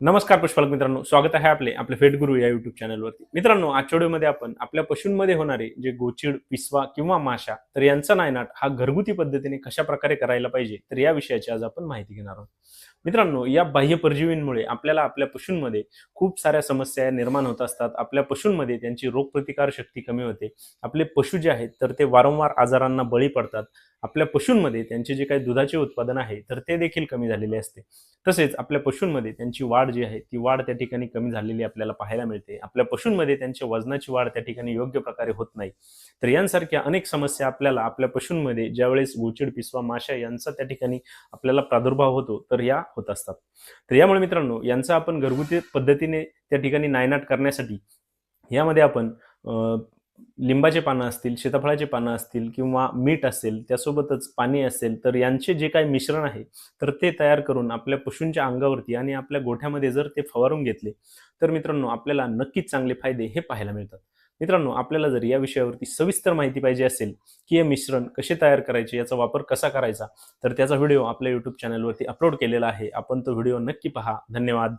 नमस्कार पुष्पालक मित्रांनो स्वागत आहे आपले आपले फेट गुरु या युट्यूब चॅनलवरती मित्रांनो आजच्या व्हिडिओमध्ये आपण आपल्या पशूंमध्ये होणारे जे गोचिड पिसवा किंवा माशा तर यांचा नायनाट हा घरगुती पद्धतीने कशा प्रकारे करायला पाहिजे तर या विषयाची आज आपण माहिती घेणार आहोत. मित्रांनो या बाह्य परजीवींमुळे आपल्याला आपल्या पशूंमध्ये खूप साऱ्या समस्या निर्माण होत असतात. आपल्या पशूंमध्ये त्यांची रोगप्रतिकार शक्ती कमी होते. आपले पशु जे आहेत तर ते वारंवार आजारांना बळी पडतात. आपल्या पशूंमध्ये त्यांचे जे काही दुधाचे उत्पादन आहे तर ते देखील कमी झालेले असते. तसेच आपल्या पशूंमध्ये त्यांची वाढ जी आहे ती वाढ त्या ठिकाणी कमी झालेली आपल्याला पाहायला मिळते. आपल्या पशूंमध्ये त्यांच्या वजनाची वाढ त्या ठिकाणी योग्य प्रकारे होत नाही. तर यांसारख्या अनेक समस्या आपल्याला आपल्या पशूंमध्ये ज्यावेळेस गोचिड पिसवा माशा यांचा त्या ठिकाणी आपल्याला प्रादुर्भाव होतो तर या होत असतात. तर यामुळे मित्रांनो यांचा आपण घरगुती पद्धतीने त्या ठिकाणी नायनाट करण्यासाठी यामध्ये आपण अं, लिंबाचे पानं असतील सीताफळाचे पानं असतील किंवा मीठ असेल त्यासोबतच पाणी असेल तर यांचे जे काही मिश्रण आहे तर ते तयार करून आपल्या पशूंच्या अंगावरती आणि आपल्या गोठ्यामध्ये जर ते फवारून घेतले तर मित्रांनो आपल्याला नक्कीच चांगले फायदे हे पाहायला मिळतात. मित्रांनो आपल्याला जर या विषयावरती सविस्तर माहिती पाहिजे असेल की हे मिश्रण कसे तयार करायचे याचा वापर कसा करायचा तर त्याचा व्हिडिओ आपल्या यूट्यूब चॅनलवरती अपलोड केलेला आहे. आपण तो व्हिडिओ नक्की पहा. धन्यवाद.